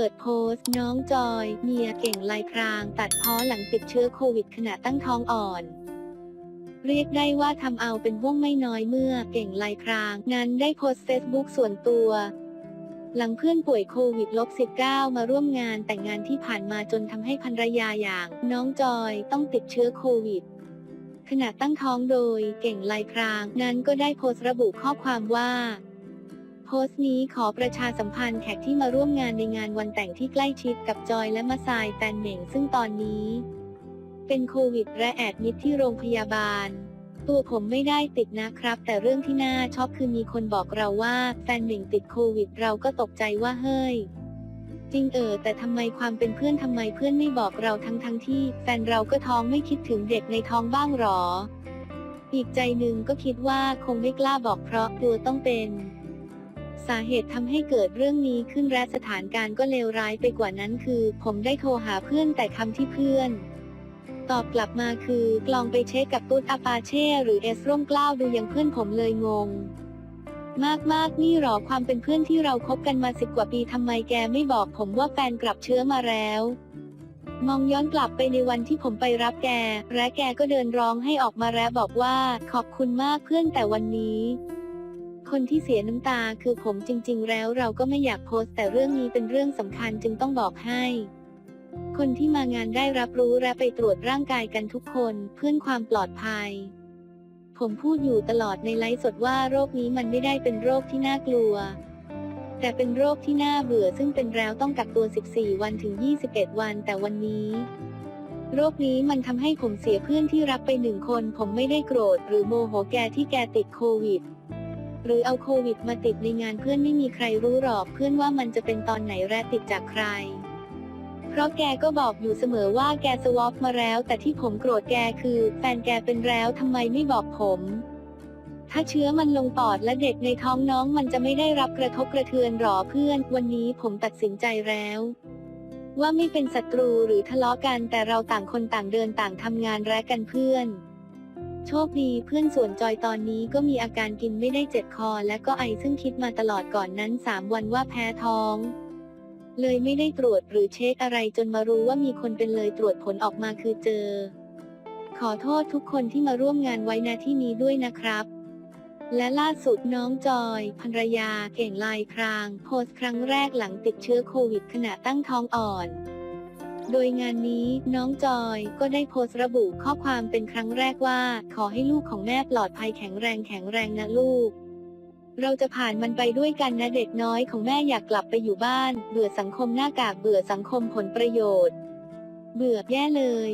ปิดโพสต์ น้องจอยเมียเก่งลายพราง ตัดพ้อหลังติดเชื้อโควิดขณะตั้งท้องอ่อน เรียกได้ว่าทำเอาเป็นว่องไม่น้อยเมื่อเก่งลายพราง นั้นได้โพสต์เฟซบุ๊กส่วนตัว หลังเพื่อนป่วยโควิดลบ19มาร่วมงานแต่งงานที่ผ่านมาจนทำให้ภรรยาอย่าง น้องจอยต้องติดเชื้อโควิดขณะตั้งท้องโดยเก่งลายพราง นั้นก็ได้โพสต์ระบุข้อความว่า โพสต์นี้ขอประชาสัมพันธ์แขกที่มาร่วมงานในงานวันแต่งที่ใกล้ชิดกับจอยและมาซายแฟนเหม่งซึ่งตอนนี้ เป็นโควิดและแอดมิดที่โรงพยาบาล ตัวผมไม่ได้ติดนะครับ แต่เรื่องที่น่าช็อกคือมีคนบอกเราว่าแฟนเหม่งติดโควิด เราก็ตกใจว่าเฮ้ยจริงเออแต่ทำไมความเป็นเพื่อนทำไมเพื่อนไม่บอกเราทั้งทั้งที่แฟนเราก็ท้องไม่คิดถึงเด็กในท้องบ้างหรอ อีกใจหนึ่งก็คิดว่าคงไม่กล้าบอกเพราะกลัวต้องเป็น สาเหตุทำให้เกิดเรื่องนี้ขึ้นและสถานการณ์ก็เลวร้ายไปกว่านั้นคือ ผมได้โทรหาเพื่อนแต่คำที่เพื่อน ตอบกลับมาคือกลองไปเช็คกับตุ๊ดอาปาเช่หรือเอสร่มกล้าวดูอย่างเพื่อนผมเลยงงมากมากๆนี่หรอความเป็นเพื่อนที่เราคบกันมาสิบกว่าปีทำไมแกไม่บอกผมว่าแฟนกลับเชื้อมาแล้ว มองย้อนกลับไปในวันที่ผมไปรับแก และแกก็เดินร้องให้ออกมาแล้วบอกว่า ขอบคุณมากเพื่อนแต่วันนี้ คนที่เสียน้ำตาคือผมจริง ๆ แล้วเราก็ไม่อยากโพสต์แต่เรื่องนี้เป็นเรื่องสำคัญจึงต้องบอกให้ คนที่มางานได้รับรู้และไปตรวจร่างกายกันทุกคนเพื่อความปลอดภัย ผมพูดอยู่ตลอดในไลฟ์สดว่าโรคนี้มันไม่ได้เป็นโรคที่น่ากลัว แต่เป็นโรคที่น่าเบื่อซึ่งเป็นแล้วต้องกักตัว 14 วันถึง 21 วันแต่วันนี้โรคนี้มันทำให้ผมเสียเพื่อนที่รักไปหนึ่งคน ผมไม่ได้โกรธหรือโมโหแกที่แกติดโควิด หรือเอาโควิดมาติดในงานเพื่อนไม่มีใครรู้หรอกเพื่อนว่ามันจะเป็นตอนไหนและติดจากใคร เพราะแกก็บอกอยู่เสมอว่าแกสวอปมาแล้ว แต่ที่ผมโกรธแกคือ แฟนแกเป็นแล้วทำไมไม่บอกผม ถ้าเชื้อมันลงปอดและเด็กในท้องน้องมันจะไม่ได้รับกระทบกระเทือนหรอเพื่อน วันนี้ผมตัดสินใจแล้วว่าไม่เป็นศัตรูหรือทะเลาะกันแต่เราต่างคนต่างเดินต่างทำงานแรกกันเพื่อน โชคดีเพื่อนส่วนจอยตอนนี้ก็มีอาการกินไม่ได้เจ็บคอและก็ไอซึ่งคิดมาตลอดก่อนนั้น 3 วันว่าแพ้ท้อง เลยไม่ได้ตรวจหรือเช็คอะไรจนมารู้ว่ามีคนเป็นเลยตรวจผลออกมาคือเจอ ขอโทษทุกคนที่มาร่วมงานไว้นาที่นี้ด้วยนะครับและล่าสุดน้องจอยภรรยาเก่งลายพราง โพสต์ครั้งแรกหลังติดเชื้อโควิดขณะตั้งท้องอ่อน โดยงานนี้น้องจอยก็ได้โพสต์ระบุข้อความเป็นครั้งแรกว่า ขอให้ลูกของแม่ปลอดภัยแข็งแรงแข็งแรงนะลูก เราจะผ่านมันไปด้วยกันนะเด็กน้อยของแม่อยากกลับไปอยู่บ้าน เบื่อสังคมหน้ากากเบื่อสังคมผลประโยชน์ เบื่อแย่เลย